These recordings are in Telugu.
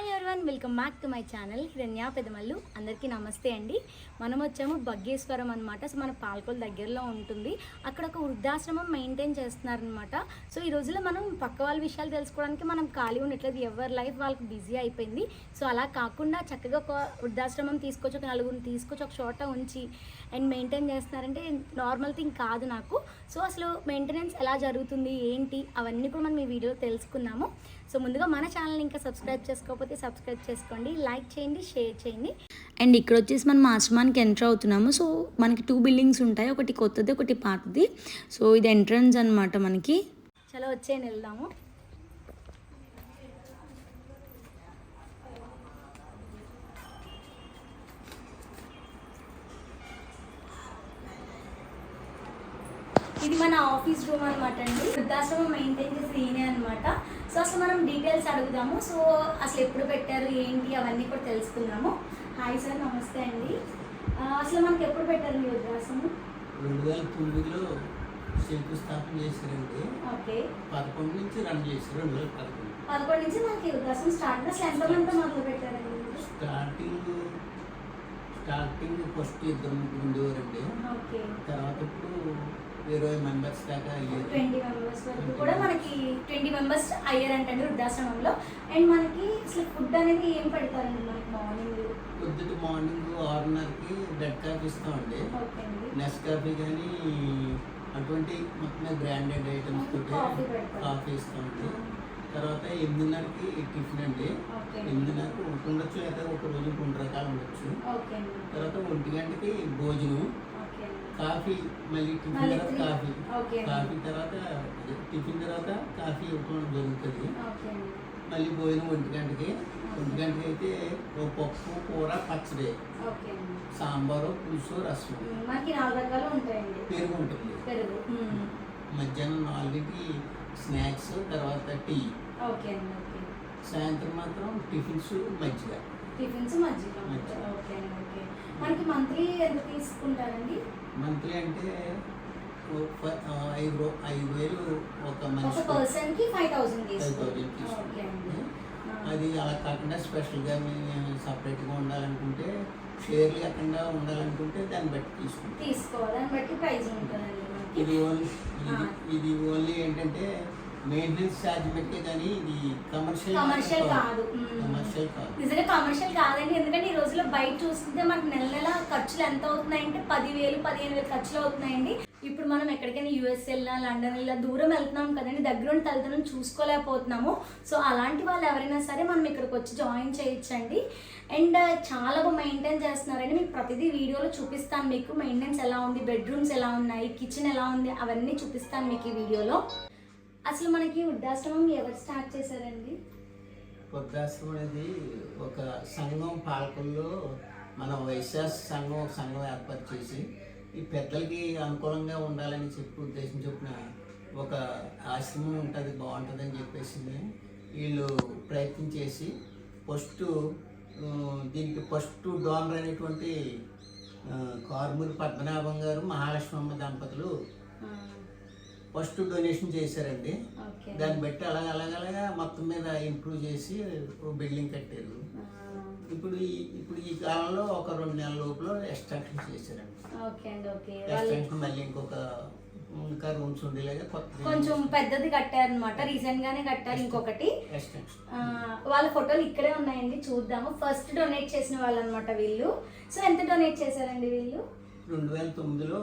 Hi everyone welcome back to my channel Hiranya Pedamallu అందరికీ నమస్తే అండి మనం వచ్చాము బగ్గేశ్వరం అనమాట సో మన పాల్కొల్ దగ్గరలో ఉంటుంది అక్కడ ఒక వృద్ధాశ్రమం మెయింటైన్ చేస్తున్నారనమాట సో ఈ రోజుల్లో మనం పక్క వాళ్ళ విషయాలు తెలుసుకోవడానికి మనం ఖాళీ ఉండట్లేదు ఎవరి లైఫ్ వాళ్ళకి బిజీ అయిపోయింది. సో అలా కాకుండా చక్కగా ఒక వృద్ధాశ్రమం తీసుకొచ్చి ఒక నలుగురిని తీసుకొచ్చి ఒక చోట ఉంచి అండ్ మెయింటైన్ చేస్తున్నారంటే నార్మల్ థింగ్ కాదు నాకు. సో అసలు మెయింటెనెన్స్ ఎలా జరుగుతుంది ఏంటి అవన్నీ కూడా మనం ఈ వీడియో తెలుసుకున్నాము. సో ముందుగా మన ఛానల్ ఇంకా సబ్స్క్రైబ్ చేసుకోకపోతే సబ్స్క్రైబ్ చేసుకోండి లైక్ చేయండి షేర్ చేయండి. అండ్ ఇక్కడ వచ్చేసి మనం ఆశ్రమానికి ఎంటర్ అవుతున్నాము. సో మనకి టూ బిల్డింగ్స్ ఉంటాయి ఒకటి కొత్తది ఒకటి పాతది. సో ఇది ఎంట్రన్స్ అన్నమాట మనకి. చలో వచ్చేయండి వెళ్దాము. ఇది మన ఆఫీస్ రూమ్ అనమాట అండి. వృద్ధాశ్రమం మెయింటైన్ చేసే ఈయనే అనమాట సో అసలు మనం డీటెయిల్స్ అడుగుదాము. సో అసలు ఎప్పుడు పెట్టారు ఏంటి అవన్నీ కూడా తెలుసుకుందాము. హాయ్ సార్ నమస్తే అండి. అసలు మనకి ఎప్పుడు పెట్టారు మీ వృద్ధాశ్రమం? రెండు వేల తొమ్మిదిలో శంకుస్థాపన చేశారండి. ఓకే. పదకొండు నుంచి రన్ చేశారు రెండు వేల పదకొండు. పదకొండు నుంచి మనకి వృద్ధాశ్రమం స్టార్ట్ అసలు ఎంతమంది మొదలు పెట్టారండి? స్టార్టింగ్ స్టార్టింగ్ ఫస్ట్ ఇద్దరు ముగ్గురు ఉండేవారండి. ఓకే. తర్వాత ఇప్పుడు ఇరవై మెంబర్స్ దాకా అయ్యారు. ట్వంటీ మెంబర్స్ వరకు కూడా మనకి ట్వంటీ మెంబర్స్ అయ్యారంటండి వృద్ధాశ్రమంలో. అండ్ మనకి అసలు ఫుడ్ అనేది ఏం పెడతారండి మనకి మార్నింగ్? పొద్దుట మార్నింగ్ ఆరున్నరకి బెడ్ కాఫీ ఇస్తామండి. నెక్స్ట్ కాఫీ కానీ అటువంటి మొత్తం బ్రాండెడ్ ఐటమ్స్ తోటి కాఫీ ఇస్తామండి. తర్వాత ఎనిమిదిన్నరకి టిఫిన్ అండి. ఎనిమిదిన్నరకు ఉండొచ్చు లేదా ఒక రోజు రెండు రకాలు ఉండొచ్చు. తర్వాత ఒంటి గంటకి భోజనం. కాఫీ మళ్ళీ టిఫిన్ తర్వాత త్రీ- కాఫీ. కాఫీ తర్వాత టిఫిన్ తర్వాత కాఫీ ఇవ్వడం జరుగుతుంది. అండి మళ్ళీ భోజనం ఒంటి గంటకి. ఒంటి గంటకి అయితే ఓ పప్పు కూర పచ్చడి. సాంబారు పులుసు రసం. పెరుగు ఉంటుంది. మధ్యాహ్నం నాలుగుకి స్నాక్స్ తర్వాత టీ. సాయంత్రం మాత్రం టిఫిన్స్ మజ్జిగ. టిఫిన్స్ మజ్జిగ. ఓకే అండి ఓకే. మనకి మంత్లీ ఎంత తీసుకుంటారండి? మంత్లీ అంటే ఐదు ఐదు వేలు ఒక మనిషి పర్సన్కి ఫైవ్ థౌసండ్ 5,000 తీసుకుంటాం తీసుకుంటాం. ఓకే అండి. అది అలా కాకుండా స్పెషల్గా మేము సపరేట్గా ఉండాలనుకుంటే షేర్లు లేకుండా ఉండాలనుకుంటే దాన్ని బట్టి తీసుకుంటాం. తీసుకోవాలి. దాన్ని బట్టి ప్రైస్ ఉంటుందండి ఇది ఓన్లీ. ఇది ఓన్లీ ఏంటంటే మెయింటెనెన్స్ ఛార్జ్ పెట్టే కానీ ఇది కమర్షియల్ కమర్షియల్ కాదు. కమర్షియల్ కాదు. నిజంగా కమర్షియల్ కాదండి. ఎందుకంటే ఈ రోజుల్లో బయట చూస్తుంటే మనకు నెల నెల ఖర్చులు ఎంత అవుతున్నాయంటే పదివేలు పదిహేను వేలు ఖర్చులు అవుతున్నాయండి. ఇప్పుడు మనం ఎక్కడికైనా యూఎస్ వెళ్ళినా లండన్ వెళ్ళినా దూరం వెళ్తున్నాం కదండి. దగ్గరుండి తల్లిదండ్రులను చూసుకోలేకపోతున్నాము. సో అలాంటి వాళ్ళు ఎవరైనా సరే మనం ఇక్కడికి వచ్చి జాయిన్ చేయొచ్చండి. అండ్ చాలా బాగా మెయింటైన్ చేస్తున్నారండి. మీకు ప్రతిదీ వీడియోలో చూపిస్తాను మీకు. మెయింటెనెన్స్ ఎలా ఉంది? బెడ్రూమ్స్ ఎలా ఉన్నాయి? కిచెన్ ఎలా ఉంది? అవన్నీ చూపిస్తాను మీకు ఈ వీడియోలో. అసలు మనకి వృద్ధాశ్రమం ఎవరు స్టార్ట్ చేశారండి? వృద్ధాశ్రమం అనేది ఒక సంఘం పాలకుల్లో మన వైశ్య సంఘం ఒక సంఘం ఏర్పాటు చేసి ఈ పెద్దలకి అనుకూలంగా ఉండాలని చెప్పి ఉద్దేశం చొప్పున ఒక ఆశ్రమం ఉంటుంది బాగుంటుందని చెప్పేసి వీళ్ళు ప్రయత్నం చేసి ఫస్ట్ దీనికి ఫస్ట్ డోనర్ అనేటువంటి కార్మూరి పద్మనాభం గారు మహాలక్ష్మమ్మ దంపతులు ఫస్ట్ డొనేషన్ చేశారండి. దాన్ని బట్టి అలాగ అలాగలాగా మొత్తం మీద ఇంప్రూవ్ చేసి బిల్డింగ్ కట్టారు. ఇప్పుడు ఇప్పుడు ఈ కాలంలో ఒక రెండు నెలల లోపల ఎక్స్టెన్షన్ చేశారండి. ఎక్స్టెన్షన్ మళ్ళీ ఇంకొక ఇంకా రూమ్స్ ఉండేలాగా కొంచెం పెద్దది కట్టారనమాట రీసెంట్ గానే కట్టారు ఇంకొకటి. వాళ్ళ ఫోటోలు ఇక్కడే ఉన్నాయండి చూద్దాము. ఫస్ట్ డొనేట్ చేసిన వాళ్ళు అనమాట వీళ్ళు. సో ఎంత డొనేట్ చేశారండి వీళ్ళు? రెండు వేల తొమ్మిదిలో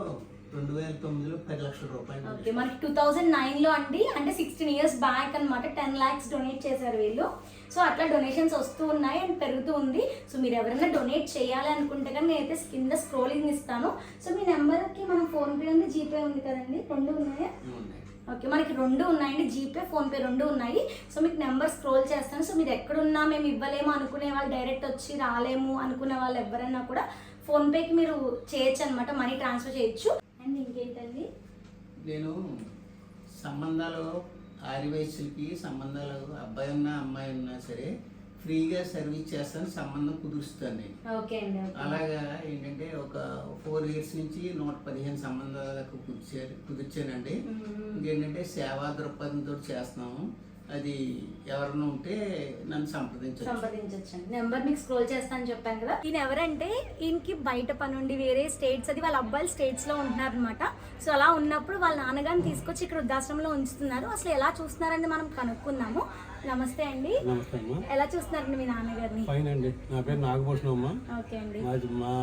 రెండు వేల తొమ్మిదిలో పది లక్షల రూపాయలు ఓకే మనకి టూ థౌజండ్ నైన్లో అండి. అంటే సిక్స్టీన్ ఇయర్స్ బ్యాక్ అనమాట టెన్ ల్యాక్స్ డొనేట్ చేశారు వీళ్ళు. సో అట్లా డొనేషన్స్ వస్తూ ఉన్నాయి అండ్ పెరుగుతూ ఉంది. సో మీరు ఎవరైనా డొనేట్ చేయాలి అనుకుంటే కానీ నేనైతే కింద స్క్రోలింగ్ ఇస్తాను. సో మీ నెంబర్కి మన ఫోన్పే ఉంది జీపే ఉంది కదండి? రెండు ఉన్నాయా? ఉన్నాయి. ఓకే మనకి రెండు ఉన్నాయండి జీపే ఫోన్పే రెండు ఉన్నాయి. సో మీకు నెంబర్ స్క్రోల్ చేస్తాను. సో మీరు ఎక్కడున్నా మేము ఇవ్వలేము అనుకునే వాళ్ళు డైరెక్ట్ వచ్చి రాలేము అనుకునే వాళ్ళు ఎవరైనా కూడా ఫోన్పేకి మీరు చేయొచ్చు అనమాట మనీ ట్రాన్స్ఫర్ చేయొచ్చు. అండ్ ఇంకేంటండి నేను సంబంధాలు ఆదివాసులకి సంబంధాలు అబ్బాయి ఉన్నా అమ్మాయి ఉన్నా సరే ఫ్రీగా సర్వీస్ చేస్తాను సంబంధం కుదురుస్తాను నేను. అలాగా ఏంటంటే ఒక ఫోర్ ఇయర్స్ నుంచి నూట పదిహేను సంబంధాలకు కుదిర్చారు కుదిర్చానండి. ఇంకేంటంటే సేవా దృక్పథంతో చేస్తున్నాము అది ఎవరైనా ఉంటే నన్ను సంప్రదించవచ్చు సంప్రదించండి నెంబర్ మీకు స్క్రోల్ చేస్తాను చెప్పాను కదా. ఈయన ఎవరంటే ఈయనకి బయట పని ఉండి వేరే స్టేట్స్ అది వాళ్ళ అబ్బాయిలు స్టేట్స్లో ఉంటున్నారు అనమాట సో అలా ఉన్నప్పుడు వాళ్ళ నాన్నగారిని తీసుకొచ్చి ఇక్కడ వృద్ధాశ్రమంలో ఉంచుతున్నారు. అసలు ఎలా చూస్తున్నారని మనం కనుక్కుందాము. నమస్తే అండి. నమస్తే అమ్మా. ఎలా చూస్తున్నారండి మీ నాన్నగారిని? ఫైన్ అండి. నా పేరు నాగభూషణం అమ్మ. ఓకే అండి. మా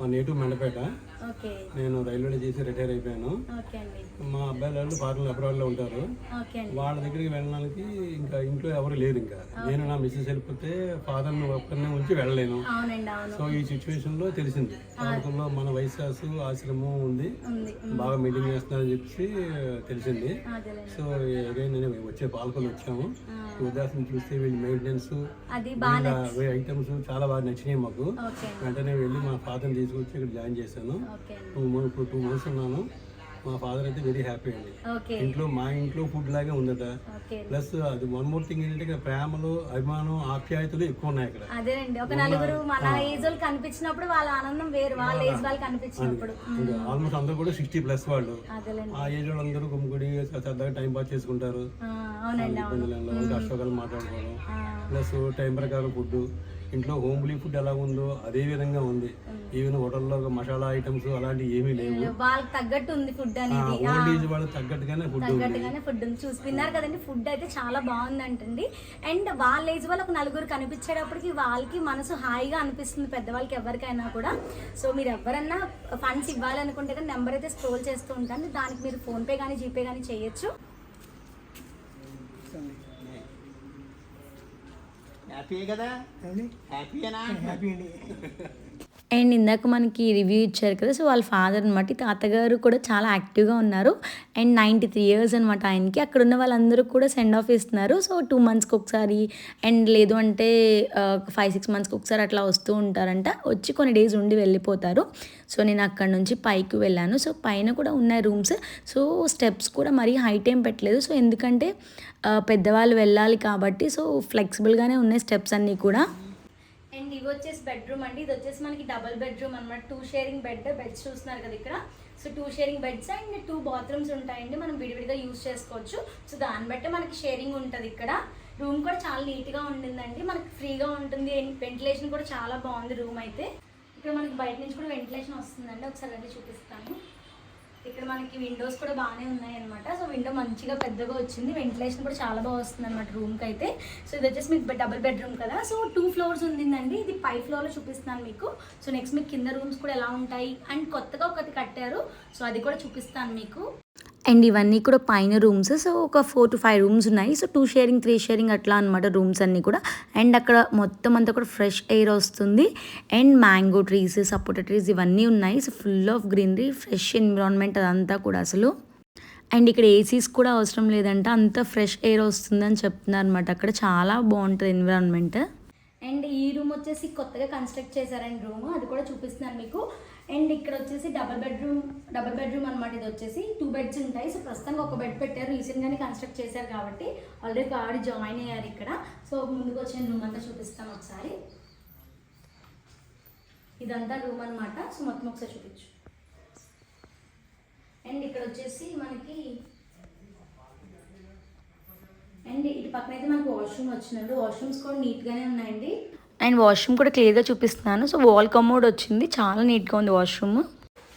మా నేటివ్ మండపేట. నేను రైల్వేలో చేసి రిటైర్ అయిపోయాను. మా అబ్బాయిల వాళ్ళు ఫారెన్ అబ్రాడ్లో ఉంటారు. వాళ్ళ దగ్గరికి వెళ్ళడానికి ఇంకా ఇంట్లో ఎవరు లేరు ఇంకా. నేను నా మిస్సెస్ వెళ్ళిపోతే ఫాదర్ని ఒక్కరినే ఉంచి వెళ్ళలేను. సో ఈ సిచ్యువేషన్లో తెలిసింది పాలకుల్లో మన వైశాసు ఆశ్రమం ఉంది. బాగా మెయింటైన్ చేస్తున్నారని చెప్పి తెలిసింది. సో అగైన్ నేను వచ్చే పాలకులు వచ్చాము. ఉదాహరణ చూస్తే వీళ్ళ మెయింటెనెన్స్ ఐటమ్స్ చాలా బాగా నచ్చినాయి మాకు. వెంటనే వెళ్ళి మా ఫాదర్ని తీసుకొచ్చి ఇక్కడ జాయిన్ చేశాను. టూ ఇప్పుడు టూ మంత్స్ ఉన్నాను. మా ఫాదర్ అయితే వెరీ హ్యాపీ అండి. ఇంట్లో మా ఇంట్లో ఫుడ్ లాగే ఉందట. ప్లస్ అది వన్ మోర్ థింగ్ ఏంటంటే ఇక్కడ ప్రేమలు అభిమానం ఆప్యాయతలు ఎక్కువ ఉన్నాయి ఇక్కడ. అదేనండి. ఒక నలుగురు మన ఏజ్ వాళ్ళు కనిపించినప్పుడు వాళ్ళ ఆనందం వేరు. వాళ్ళ ఏజ్ వాళ్ళు కనిపించినప్పుడు. ఆల్మోస్ట్ అందరూ కూడా సిక్స్టీ ప్లస్ వాళ్ళు. ఆ ఏజ్ వాళ్ళందరూ గుమ్మిగుడి సరదాగా టైం పాస్ చేసుకుంటారు. ఇబ్బందులు మాట్లాడుకోవడం. ప్లస్ టైం ప్రకారం ఫుడ్ ఇంట్లో హోమ్లీ ఫుడ్ ఎలా ఉందో అదే విధంగా ఉంది. ఈవెన్ హోటల్లో మసాలా ఐటమ్స్ అలాంటివి ఏమీ లేవు. వాళ్ళకి తగ్గట్టు ఉంది ఫుడ్ అనేది. ఓల్డ్ ఏజ్ వాళ్ళకి తగ్గట్టుగానే ఫుడ్ ఉంది. తగ్గట్టుగానే ఫుడ్ ఉంది. చూసి విన్నారు కదండి ఫుడ్ అయితే చాలా బాగుంది అంటండి అండ్ వాళ్ళ ఏజ్ వాళ్ళు ఒక నలుగురు కనిపించేటప్పటికి వాళ్ళకి మనసు హాయిగా అనిపిస్తుంది పెద్దవాళ్ళకి ఎవరికైనా కూడా. సో మీరు ఎవరన్నా ఫండ్స్ ఇవ్వాలనుకుంటే కానీ నెంబర్ అయితే స్క్రోల్ చేస్తూ ఉంటాను. దానికి మీరు ఫోన్పే కానీ జీపే కానీ చేయొచ్చు. హ్యాపీ కదా హ్యాపీయేనా అండ్ ఇందాక మనకి రివ్యూ ఇచ్చారు కదా సో వాళ్ళ ఫాదర్ అనమాట తాతగారు కూడా చాలా యాక్టివ్గా ఉన్నారు. అండ్ నైంటీ త్రీ ఇయర్స్ అనమాట ఆయనకి. అక్కడ ఉన్న వాళ్ళందరూ కూడా సెండ్ ఆఫ్ ఇస్తున్నారు సో టూ మంత్స్కి ఒకసారి అండ్ లేదు అంటే ఫైవ్ సిక్స్ మంత్స్కి ఒకసారి అట్లా వస్తూ ఉంటారంట. వచ్చి కొన్ని డేస్ ఉండి వెళ్ళిపోతారు. సో నేను అక్కడ నుంచి పైకి వెళ్ళాను. సో పైన కూడా ఉన్నాయి రూమ్స్. సో స్టెప్స్ కూడా మరీ హైట్ ఏం పెట్టలేదు. సో ఎందుకంటే పెద్దవాళ్ళు వెళ్ళాలి కాబట్టి సో ఫ్లెక్సిబుల్గానే ఉన్నాయి స్టెప్స్ అన్నీ కూడా. అండ్ ఇవి వచ్చేసి బెడ్రూమ్ అండి. ఇది వచ్చేసి మనకి డబుల్ బెడ్రూమ్ అనమాట టూ షేరింగ్ బెడ్ బెడ్స్ చూస్తున్నారు కదా ఇక్కడ. So two sharing beds and two bathrooms ఉంటాయండి. మనం విడివిడిగా యూస్ చేసుకోవచ్చు. సో దాన్ని బట్టి మనకి షేరింగ్ ఉంటుంది ఇక్కడ. రూమ్ కూడా చాలా నీట్గా ఉంటుందండి మనకి ఫ్రీగా ఉంటుంది. వెంటిలేషన్ కూడా చాలా బాగుంది రూమ్ అయితే. ఇక్కడ మనకి బయట నుంచి కూడా వెంటిలేషన్ వస్తుందండి. ఒకసారి రండి చూపిస్తాను. ఇక్కడ మనకి విండోస్ కూడా బాగానే ఉన్నాయి అనమాట సో విండో మంచిగా పెద్దగా వచ్చింది. వెంటిలేషన్ కూడా చాలా బాగా వస్తుంది అనమాట రూమ్కి అయితే. సో ఇది వచ్చేసి మీకు డబుల్ బెడ్రూమ్ కదా. సో టూ ఫ్లోర్స్ ఉందండి ఇది పై ఫ్లోర్లో చూపిస్తాను మీకు. సో నెక్స్ట్ మీకు కింద రూమ్స్ కూడా ఎలా ఉంటాయి? అండ్ కొత్తగా ఒకటి కట్టారు. సో అది కూడా చూపిస్తాను మీకు. అండ్ ఇవన్నీ కూడా పైన రూమ్స్. సో ఒక ఫోర్ టు ఫైవ్ రూమ్స్ ఉన్నాయి. So two sharing three sharing అట్లా అనమాట రూమ్స్ అన్నీ కూడా. అండ్ అక్కడ మొత్తం అంతా కూడా ఫ్రెష్ ఎయిర్ వస్తుంది. And mango trees sapota trees ఇవన్నీ ఉన్నాయి. So full of greenery fresh environment అదంతా కూడా అసలు. అండ్ ఇక్కడ ఏసీస్ కూడా అవసరం లేదంట. అంత ఫ్రెష్ ఎయిర్ వస్తుందని చెప్తున్నారు అనమాట అక్కడ చాలా బాగుంటుంది ఎన్విరాన్మెంట్. అండ్ ఈ రూమ్ వచ్చేసి కొత్తగా కన్స్ట్రక్ట్ చేశారండి రూమ్. అది కూడా చూపిస్తున్నాను మీకు. అండ్ ఇక్కడ వచ్చేసి డబల్ బెడ్రూమ్ డబల్ బెడ్రూమ్ అనమాట ఇది వచ్చేసి టూ బెడ్స్ ఉంటాయి. సో ప్రస్తుతంగా ఒక బెడ్ పెట్టారు. రీసెంట్గానే కన్స్ట్రక్ట్ చేశారు కాబట్టి ఆల్రెడీ గాడి జాయిన్ అయ్యారు ఇక్కడ. సో ముందుకు వచ్చిన రూమ్ అంతా చూపిస్తాను ఒకసారి. ఇదంతా రూమ్ అన్నమాట. సో మొత్తం ఒకసారి చూపించు. అండ్ ఇక్కడ వచ్చేసి మనకి అండ్ ఇటు పక్కన అయితే మనకు వాష్రూమ్ వచ్చినట్టు. వాష్రూమ్స్ కూడా నీట్గానే ఉన్నాయండి. అండ్ వాష్రూమ్ కూడా క్లియర్గా చూపిస్తున్నాను. సో వాల్ కమోడ్ వచ్చింది. చాలా నీట్గా ఉంది వాష్రూమ్.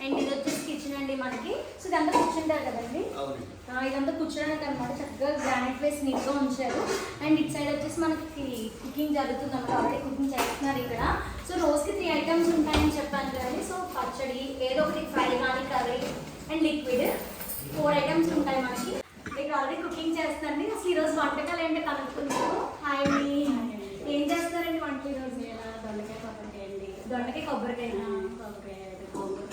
అండ్ ఇది వచ్చేసి కిచెన్ అండి మనకి. సో ఇదంతా కూర్చుంటారు కదండి? ఇదంతా కూర్చోడానికి అనమాట చక్కగా గ్రానైట్ వేస్ నీట్గా ఉంచారు. అండ్ ఇటు సైడ్ వచ్చేసి మనకి కుకింగ్ జరుగుతుంది అనమాట ఆల్రెడీ కుకింగ్ చేస్తున్నారు ఇక్కడ. సో రోజుకి త్రీ ఐటమ్స్ ఉంటాయని చెప్పాను కదండి. సో పచ్చడి ఏదో ఒకటి ఫ్రై కానీ curry and liquid four items ఉంటాయి మనకి. ఇక్కడ ఆల్రెడీ కుకింగ్ చేస్తారండి అసలు ఈరోజు వంటకాలు ఏంటో కనుక్కున్నారు హాయ్ అండి ఏం చేస్తారండి వంట ఈరోజు దొండకాయ కొబ్బరికాయ అండి దొండకాయ కొబ్బరికాయ కొబ్బరికాయ గోంగూర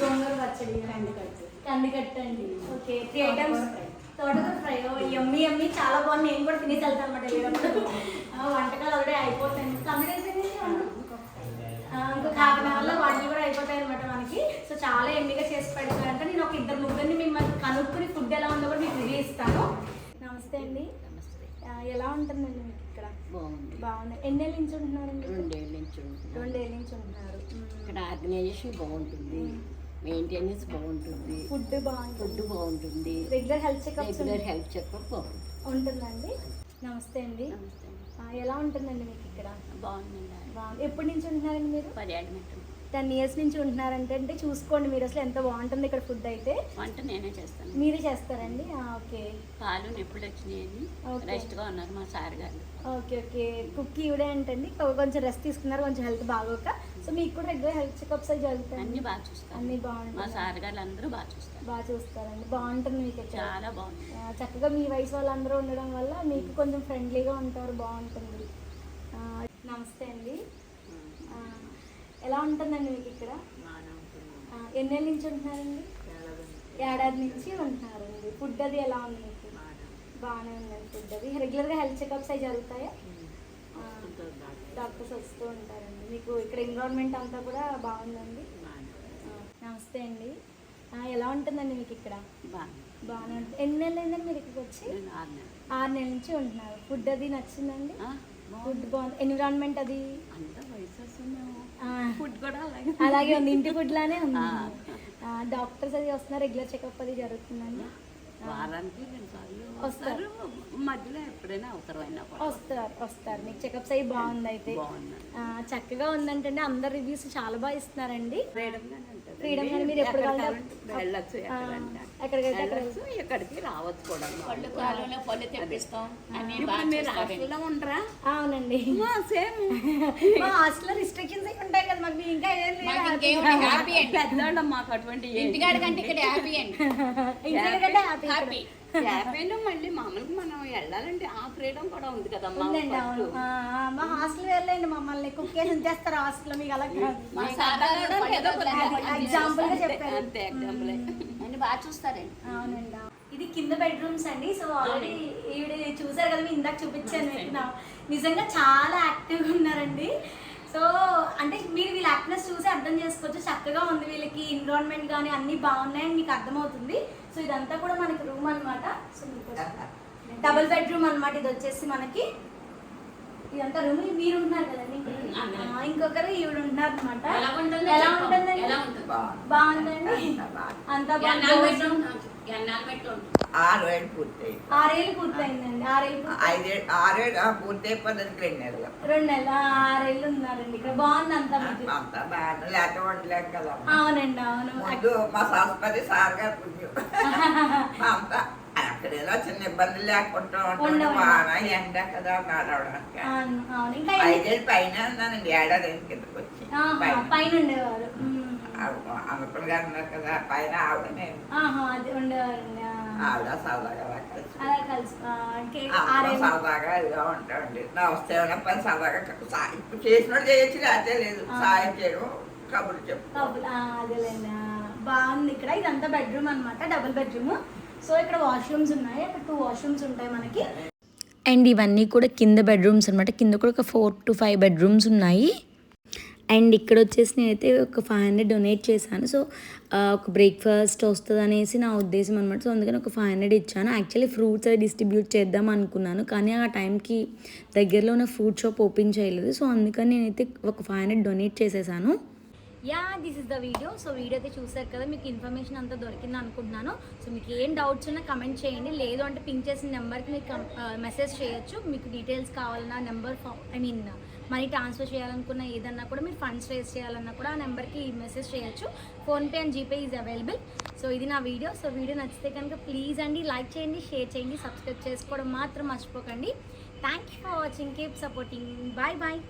గోంగూర పచ్చడి కంది కంది కట్టండి. ఓకే త్రీ ఐటమ్స్ తోటకూర ఫ్రై. ఎమ్మి ఎమ్మి చాలా బాగుంది నేను కూడా తినేసి వెళ్తాను అనమాట వెళ్ళినప్పుడు వంటకాలు ఆల్రెడీ అయిపోతాయి. అయిపోయింది ఇంకొక హాఫ్ అన్ అవర్లో వంటలు కూడా అయిపోతాయి అనమాట మనకి. సో చాలా ఎమ్మిగా చేసి పెడతారంట. నేను ఒక ఇద్దరు ముగ్గురిని మిమ్మల్ని కనుక్కుని ఫుడ్ ఎలా ఉందో కూడా మీకు రివ్యూ ఇస్తాను నమస్తే. అండి ఎలా ఉంటుందండి మీకు ఇక్కడ? బాగుంది. బాగుంది. ఎన్నేళ్ళ నుంచి ఉంటున్నారండి రెండేళ్ళ నుంచి రెండేళ్ళ నుంచి ఉంటున్నారు. ఇక్కడ ఆర్గనైజేషన్ బాగుంటుంది. మెయింటెనెన్స్ బాగుంటుంది. ఫుడ్ బాగుంటుంది. ఫుడ్ బాగుంటుంది. Regular health checkups regular health checkup బాగుంటుంది. ఉంటుందండి. నమస్తే అండి. నమస్తే ఎలా ఉంటుందండి మీకు ఇక్కడ? బాగుందండి. బాగుంది. ఎప్పటి నుంచి ఉంటున్నారండి మీరు? పర్యాటన మెట్టు టెన్ ఇయర్స్ నుంచి ఉంటున్నారంటే అంటే చూసుకోండి మీరు అసలు ఎంత బాగుంటుంది ఇక్కడ ఫుడ్ అయితే. వంట నేనే చేస్తాను. మీరే చేస్తారండి? ఓకే. పాలు నొప్పులు వచ్చినాయని. రెస్ట్గా ఉన్నారు మా సార్ గారు. Okay okay. కుక్ ఈవిడే అంటండి కొంచెం రెస్ట్ తీసుకున్నారు కొంచెం హెల్త్ బాగోక. సో మీకు కూడా రెగ్యులర్ హెల్త్ చెకప్స్ అవి జరుగుతాయి అన్ని బాగా చూస్తారు. అన్ని మా బాగుంటాయి సార్ గారు అందరూ బాగా చూస్తారు. బాగా చూస్తారండి. బాగుంటుంది మీకు చాలా బాగుంది. ఆ, చక్కగా మీ వయసు వాళ్ళందరూ ఉండడం వల్ల మీకు కొంచెం ఫ్రెండ్లీగా ఉంటారు బాగుంటుంది. నమస్తే అండి. ఎలా ఉంటుందండి మీకు ఇక్కడ? ఎన్నేళ్ళ నుంచి ఉంటున్నారండి? ఏడాది నుంచి. ఉంటున్నారండి. ఫుడ్ అది ఎలా ఉంది మీకు? బాగానే ఉందండి ఫుడ్ అది. రెగ్యులర్గా హెల్త్ చెకప్స్ అవి జరుగుతాయా? డాక్టర్స్. వస్తూ ఉంటారండి. మీకు ఇక్కడ ఎన్విరాన్మెంట్ అంతా కూడా బాగుందండి. నమస్తే అండి. ఎలా ఉంటుందండి మీకు ఇక్కడ? బాగానే ఉంటుంది ఎన్ని నెలలు అయిందండి మీరు ఇక్కడికి వచ్చి? ఆరు నెలలు. నుంచి ఉంటున్నారు. ఫుడ్ అది నచ్చిందండి? ఫుడ్ బాగుంది. ఎన్విరాన్మెంట్ అది? అంత వయసు ఫుడ్ కూడా అలాగే. అలాగే ఉంది. ఇంటి ఫుడ్ లానే ఉంది. డాక్టర్స్ అది వస్తున్నారు రెగ్యులర్ చెకప్ అది జరుగుతుందండి. వారానికి వస్తారు. వస్తారు. మధ్యలో ఎప్పుడైనా అవసరమైనా వస్తారు వస్తారు. మీకు చెకప్స్ అవి బాగుంది అయితే. చక్కగా ఉందంటే అందరు రివ్యూస్ చాలా బాగా ఇస్తున్నారండి. ఫ్రీడమ్ గానే మీరు ఎప్పుడు వెళ్ళొచ్చు ఎక్కడికైతే ఇక్కడికి రావచ్చు కూడా. పళ్ళు కాలంలో పళ్ళు తెప్పిస్తాం. అన్ని ఇప్పుడు బాగా మీరు చూస్తారండి. హాస్టల్లో ఉండరా? అవునండి. సేమ్. మా హాస్టల్లో రిస్ట్రిక్షన్స్ అయి ఉంటాయి కదా మాకు ఇంకా ఏం లేదు. హ్యాపీ అండి. పెద్దవాళ్ళం మాకు అటువంటి ఇంటికాడ కంటే ఇక్కడ హ్యాపీ అండి. ఇంటికంటే హ్యాపీ హ్యాపీ హ్యాపీలో మళ్ళీ మామూలుగా మనం వెళ్ళాలంటే ఆ ఫ్రీడమ్ కూడా ఉంది కదమ్మా ఉందండి అవును. ఫస్ట్. ఆ, ఆ, మా హాస్టల్ వెళ్ళండి మమ్మల్ని. కుక్ చేసి ఉంచేస్తారు హాస్టల్లో మీకు అలా కాదు. మా సార్ ఏదో గా చెప్పారు. అంతే ఎగ్జాంపుల్ అన్ని బాగా చూస్తారండి. అవునండి అవును. ఇది కింద బెడ్రూమ్స్ అండి. సో ఆల్రెడీ ఈవిడ చూసారు కదా మీ ఇందాక చూపించాను మీకు. నా- నిజంగా చాలా యాక్టివ్గా ఉన్నారండి. సో అంటే మీరు వీళ్ళ యాక్టివ్నెస్ చూసి అర్థం చేసుకోవచ్చు. చక్కగా ఉంది వీళ్ళకి ఎన్విరాన్మెంట్ కానీ అన్నీ బాగున్నాయని మీకు అర్థమవుతుంది. సో ఇదంతా కూడా మనకి రూమ్ అన్నమాట. సో మీకు డబుల్ బెడ్రూమ్ అన్నమాట ఇది వచ్చేసి మనకి. ఇదంతా రూమ్ మీరు ఉంటున్నారు కదండి. ఇంకొకరు ఈవిడ ఉంటున్నారు అనమాట ఎలా. ఉంటుందండి? బాగుందండి. అంతా బాగుంది. పెట్టుకుంటాం ఎన్నాళ్ళు పెట్టుకుంటాం ఆరు ఏళ్ళు పూర్తయి ఆరేళ్ళు పూర్తయిందండి ఆరేళ్ళు ఐదేళ్ళు ఆరేళ్ళు పూర్తయి పద్ధతికి రెండు నెలలు. రెండు నెలలు ఆరేళ్ళు ఉన్నారండి. ఇక్కడ బాగుంది అంతా అంతా బాగా లేక ఉండలేం కదా అవునండి అవును. ముందు మా సాస్పతి సార్ గారు పుణ్యం. అంతా అక్కడేదో చిన్న ఇబ్బందులు లేకుండా ఉంటుంది. వాన ఎండ కదా నడవడానికి ఐదేళ్ళు పైన ఉన్నానండి. ఏడాది కిందకి వచ్చి. పైన. ఉండేవారు. గారు ఉన్నారు కదా పైన ఆవిడ నేను ఉండేవారండి. ఆవిడ సరదాగా అలా కలిసి ఇదిగా ఉంటామండి నా వస్తే ఏమైనా పని సరదాగా ఇప్పుడు చేయొచ్చు లేకపోతే లేదు. సాయం చేయడం కబుర్లు చెప్పు అదేలేండి బాగుంది. ఇక్కడ ఇదంతా బెడ్రూమ్ అన్నమాట డబుల్ బెడ్రూమ్. సో ఇక్కడ వాష్రూమ్స్ ఉన్నాయి అక్కడ టూ వాష్రూమ్స్ ఉంటాయి మనకి. అండ్ ఇవన్నీ కూడా కింద బెడ్రూమ్స్ అనమాట కింద కూడా ఒక ఫోర్ టు ఫైవ్ బెడ్రూమ్స్ ఉన్నాయి. అండ్ ఇక్కడ వచ్చేసి నేనైతే ఒక ఫైవ్ హండ్రెడ్ డొనేట్ చేశాను. సో ఒక బ్రేక్ఫాస్ట్ వస్తుంది అనేసి నా ఉద్దేశం అనమాట సో అందుకని ఒక ఫైవ్ హండ్రెడ్ ఇచ్చాను. యాక్చువల్లీ ఫ్రూట్స్ అవి డిస్ట్రిబ్యూట్ చేద్దాం అనుకున్నాను. కానీ ఆ టైంకి దగ్గరలో ఉన్న ఫ్రూట్ షాప్ ఓపెన్ చేయలేదు. సో అందుకని నేనైతే ఒక ఫైవ్ హండ్రెడ్ డొనేట్ చేసేసాను. Yeah this is the video so video అయితే చూసారు కదా మీకు ఇన్ఫర్మేషన్ అంతా దొరికింది అనుకుంటున్నాను. సో మీకు ఏం డౌట్స్ ఉన్నా కమెంట్ చేయండి. లేదు అంటే పింక్ చేసిన నెంబర్కి మీకు మెసేజ్ చేయొచ్చు. మీకు డీటెయిల్స్ కావాలన్నా number I mean money transfer చేయాలనుకున్న ఏదన్నా కూడా మీరు ఫండ్స్ రేస్ చేయాలన్నా కూడా ఆ నెంబర్కి మెసేజ్ చేయొచ్చు. PhonePe and GPay is available. So ఇది నా వీడియో. సో వీడియో నచ్చితే కనుక ప్లీజ్ అండి లైక్ చేయండి షేర్ చేయండి సబ్స్క్రైబ్ చేసుకోవడం మాత్రం మర్చిపోకండి. Thank you for watching. Keep supporting. Bye bye.